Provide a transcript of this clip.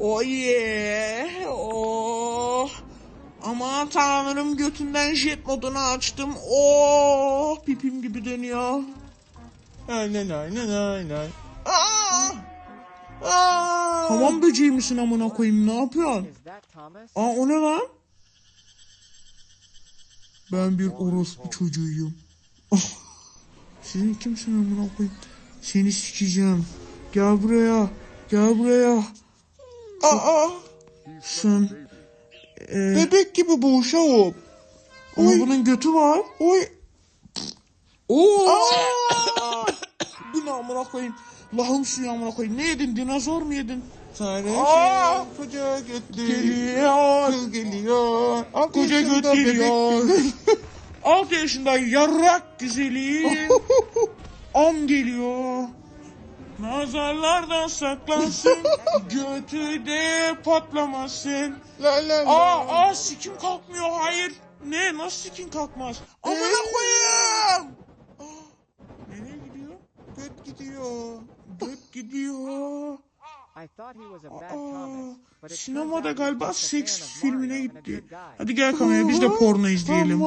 Oh yeah. Oh. Aman tanrım götünden jet modunu açtım. Oh pipim gibi dönüyor. Aynen aynen aynen. Aa! Aa! Hamam böceği misin amına koyayım ne yapıyorsun? Aa o ne lan? Ben bir orospu çocuğuyum. Ah! Sizin kimsin amına koyayım? Seni sikeceğim. Gel buraya. Gel buraya. Aa! Sen e, bebek gibi bu uşağım. Ama bunun götü var. Oy. Oo! Bu ne amına koyayım? Lahım suyu amına koyayım. Ne yedin? Dinozor mu yedin? Sana Aa, götlü. Geliyor. Kız geliyor. Altı Koca göt yaşında bebek geliyor. geliyor. 6 yaşında yarrak güzeli. Am geliyor. Nazarlardan saklansın. Götü de patlamasın. La la la. Aa, aa sikim kalkmıyor. Hayır. Ne? Nasıl sikim kalkmaz? Amına koyayım. Aa, Nereye gidiyor? Göt gidiyor. Göt gidiyor. I thought he was a bad Aa, sinemada galiba seks filmine gitti. good guy. Hadi gel kameraya biz de porno izleyelim.